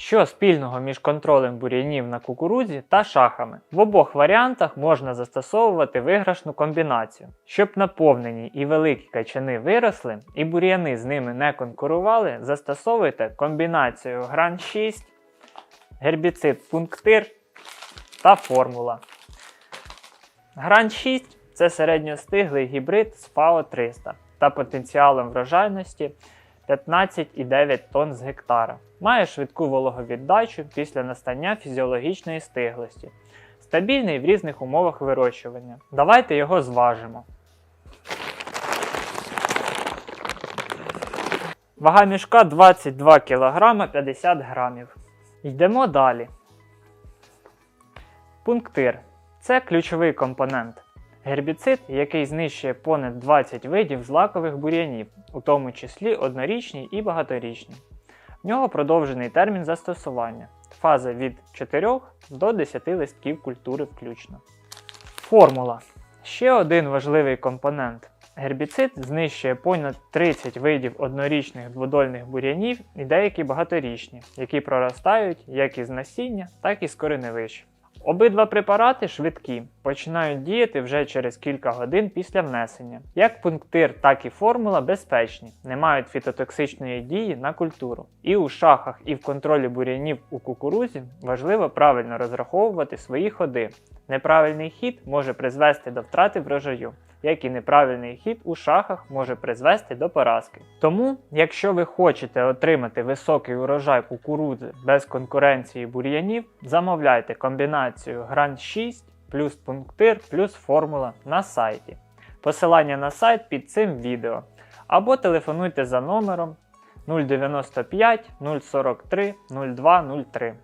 Що спільного між контролем бур'янів на кукурудзі та шахами? В обох варіантах можна застосовувати виграшну комбінацію. Щоб наповнені і великі качани виросли, і бур'яни з ними не конкурували, застосовуйте комбінацію гран 6, гербіцид пунктир та формула. Гран 6 це середньостиглий гібрид з ФАО 300 та потенціалом врожайності 15,9 тонн з гектара. Має швидку вологовіддачу після настання фізіологічної стиглості. Стабільний в різних умовах вирощування. Давайте його зважимо. Вага мішка 22 кг 50 грамів. Йдемо далі. Пунктир. Це ключовий компонент. Гербіцид, який знищує понад 20 видів злакових бур'янів, у тому числі однорічні і багаторічні. В нього продовжений термін застосування. Фаза від 4 до 10 листків культури включно. Формула. Ще один важливий компонент. Гербіцид знищує понад 30 видів однорічних дводольних бур'янів і деякі багаторічні, які проростають як із насіння, так і з кореневищ. Обидва препарати швидкі, починають діяти вже через кілька годин після внесення. Як пунктир, так і формула безпечні, не мають фітотоксичної дії на культуру. І у шахах, і в контролі бур'янів у кукурузі важливо правильно розраховувати свої ходи. Неправильний хід може призвести до втрати врожаю, як і неправильний хід у шахах може призвести до поразки. Тому, якщо ви хочете отримати високий урожай кукурудзи без конкуренції бур'янів, замовляйте комбінацію Гран 6 плюс пунктир плюс формула на сайті. Посилання на сайт під цим відео. Або телефонуйте за номером 095 043 0203.